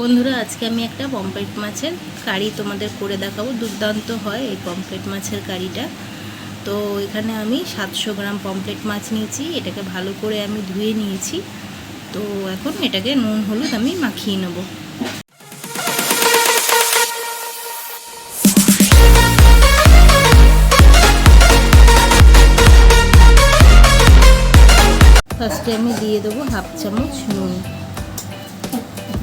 বন্ধুরা, আজকে আমি একটা পমফ্রেট মাছের কারি তোমাদের করে দেখাবো। দুর্দান্ত হয় এই পমফ্রেট মাছের কারিটা। তো এখানে আমি সাতশো গ্রাম পমফ্রেট মাছ নিয়েছি। এটাকে ভালো করে আমি ধুয়ে নিয়েছি। তো এখন এটাকে নুন, হলুদ আমি মাখিয়ে নেব। ফার্স্টে আমি দিয়ে দেবো হাফ চামচ নুন।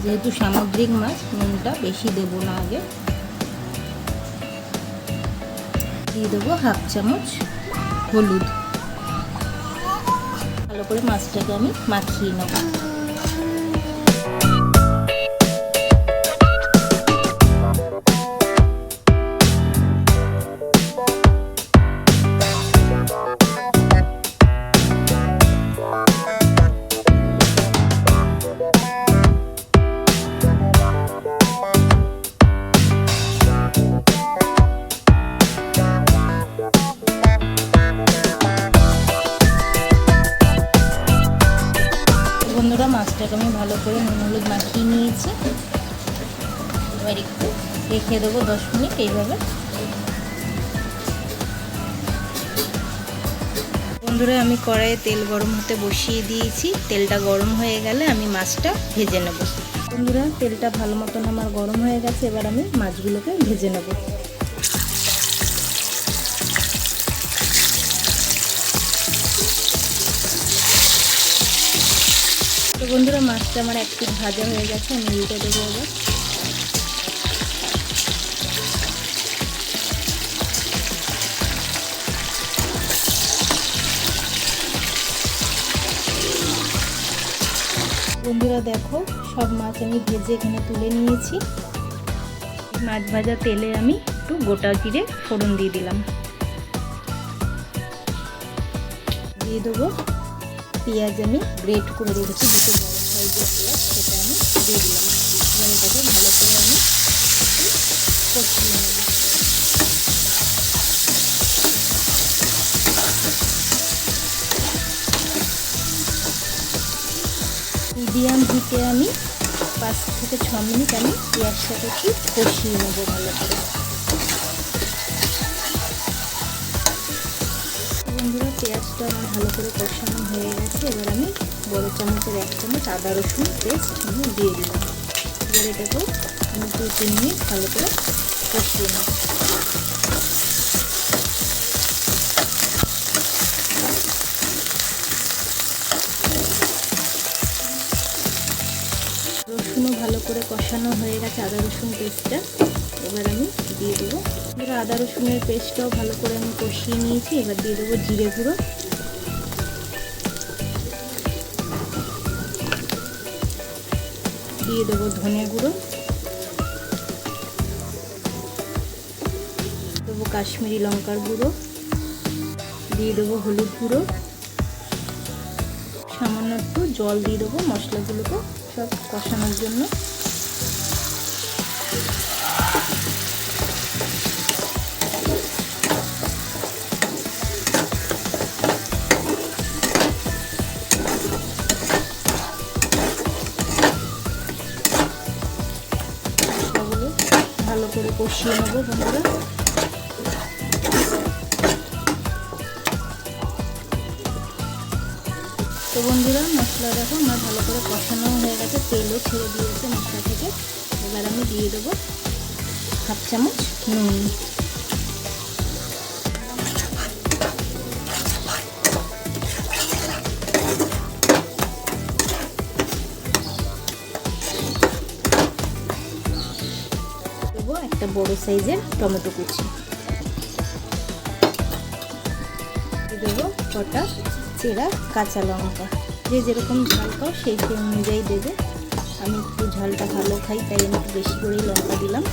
যেহেতু সামুদ্রিক মাছ, নুনটা বেশি দেব না আগে। দিয়ে দেবো হাফ চামচ হলুদ। ভালো করে মাছটাকে আমি মাখিয়ে নেব। মাছটাকে আমি ভালো করে নুন হলুদ মাখিয়ে নিয়েছি। এবার একটু রেখে দেবো দশ মিনিট এইভাবে। বন্ধুরা, আমি কড়াইয়ে তেল গরম হতে বসিয়ে দিয়েছি। তেলটা গরম হয়ে গেলে আমি মাছটা ভেজে নেব। বন্ধুরা, তেলটা ভালো মতন আমার গরম হয়ে গেছে। এবার আমি মাছগুলোকে ভেজে নেব। তো বন্ধুরা, মাছটা আমার এক পিট ভাজা হয়ে গেছে, আমি উল্টে দেবো এবার। বন্ধুরা, দেখো, সব মাছ আমি ভেজে এখানে তুলে নিয়েছি। মাছ ভাজা তেলে আমি একটু গোটা জিরে ফোড়ন দিয়ে দিলাম। দিয়ে দেবো পেঁয়াজ আমি গ্রেট করে রেখেছি, দুটো বড় সাইজের পেঁয়াজ, সেটা আমি দিয়ে দিলাম। এবার এটাকে ভালো করে আমি কষিয়ে নেব। মিডিয়াম হিটে আমি পাঁচ থেকে ছ মিনিট আমি পেঁয়াজটাকে একটু কষিয়ে নেব ভালো করে। পেঁয়াজটা আমার ভালো করে কষানো হয়ে গেছে। এবার আমি বড় চামচের এক চামচ আদা রসুন পেস্ট আমি দিয়ে দিলাম। এবার এটাকেও আমি দু তিন মিনিট ভালো করে কষিয়ে নেব। রসুনও ভালো করে কষানো হয়ে গেছে আদা রসুন পেস্টটা। এবার আমি দিয়ে দেবো। এবার আদা রসুনের পেস্টটাও ভালো করে আমি কষিয়ে নিয়েছি। এবার দিয়ে দেবো জিরে গুঁড়ো। দিয়ে দেবো ধনে গুঁড়ো। দেবো কাশ্মীরি লঙ্কার গুঁড়ো। দিয়ে দেবো হলুদ গুঁড়ো। সামান্য একটু জল দিয়ে দেবো মশলাগুলোকে সব কষানোর জন্য। ভালো করে কষিয়ে নেব বন্ধুরা। তো বন্ধুরা, মশলা দেখো, আমার ভালো করে কষানো হয়ে গেছে, তেলও ছেড়ে দিয়েছে মশলা থেকে। এবার আমি দিয়ে দেবো হাফ চামচ নুন। বড় সাইজের টমেটো কুচি। দেবো কটা চেরা কাঁচা লঙ্কা। যে যেরকম ঝাল খাও সেই সেই অনুযায়ী দেবে। আমি একটু ঝালটা ভালো খাই, তাই আমি একটু বেশি করেই লঙ্কা দিলাম।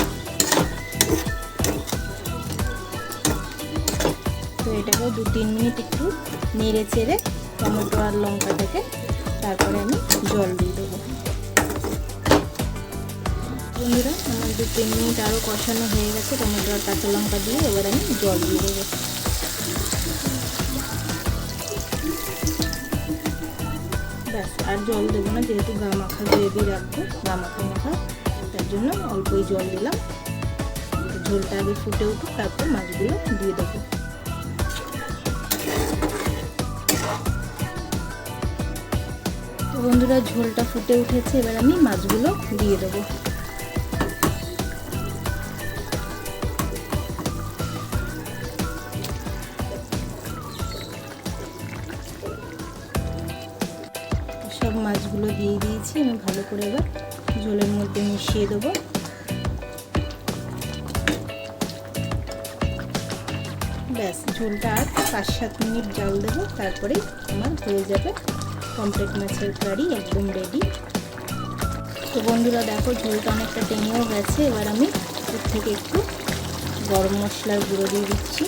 তো এটাকেও দু তিন মিনিট একটু নেড়ে চেড়ে টমেটো আর লঙ্কাটাকে তারপরে আমি জল দিয়ে দেবো। বন্ধুরা আমার দু তিন মিনিট আরও কষানো হয়ে গেছে, টমেটো আর কাঁচা লঙ্কা দিয়ে এবার আমি জল দিয়ে দেবো। ব্যাস, আর জল দেবো না, যেহেতু গা মাখা গ্রেভি রাখব, গা মাখা মাখা, তার জন্য অল্পই জল দিলাম। ঝোলটা আগে ফুটে উঠুক, তারপর মাছগুলো দিয়ে দেবো। তো বন্ধুরা, ঝোলটা ফুটে উঠেছে, এবার আমি মাছগুলো দিয়ে দেবো। দিয়েছি আমি ভালো করে এবার ঝোলের মধ্যে মিশিয়ে দেবো। ব্যাস, ঝোলটা আর পাঁচ সাত মিনিট জাল দেবো, তারপরে আমার হয়ে যাবে কমপ্লিট মাছের কারি একদম রেডি তো বন্ধুরা, দেখো ঝোলটা অনেকটা টেনেও গেছে, এবার আমি এর থেকে একটু গরম মশলার গুঁড়ো দিয়ে দিচ্ছি।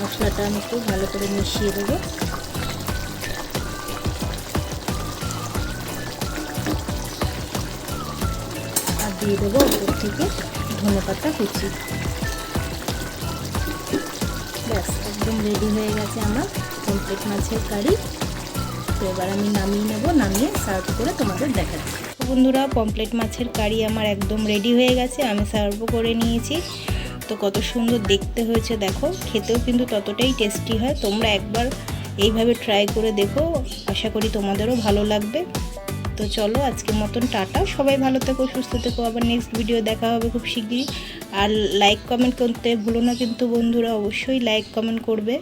মশলাটা আমি একটু ভালো করে মিশিয়ে দেবো। আর দিয়ে দেবো ওপর থেকে ধনে পাতা কুচি। ব্যাস, একদম রেডি হয়ে গেছে আমার কমপ্লিট মাছের কারি। তো এবার আমি নামিয়ে নেব, নামিয়ে সার্ভ করে তোমাদের দেখাচ্ছি। বন্ধুরা পমপ্লেট মাছের কারি আমার একদম রেডি হয়ে গেছে, আমি সার্ভ করে নিয়েছি। তো কত সুন্দর দেখতে হয়েছে, দেখো। খেতেও কিন্তু ততটাই টেস্টি হয়। তোমরা একবার এইভাবে ট্রাই করে দেখো। আশা করি তোমাদেরও ভালো লাগবে। তো চলো, আজকের মতন টাটা। সবাই ভালো থেকো, সুস্থ থেকো। আবার নেক্সট ভিডিও দেখা হবে খুব শিগগিরই। আর লাইক কমেন্ট করতে ভুলো না কিন্তু বন্ধুরা, অবশ্যই লাইক কমেন্ট করবে।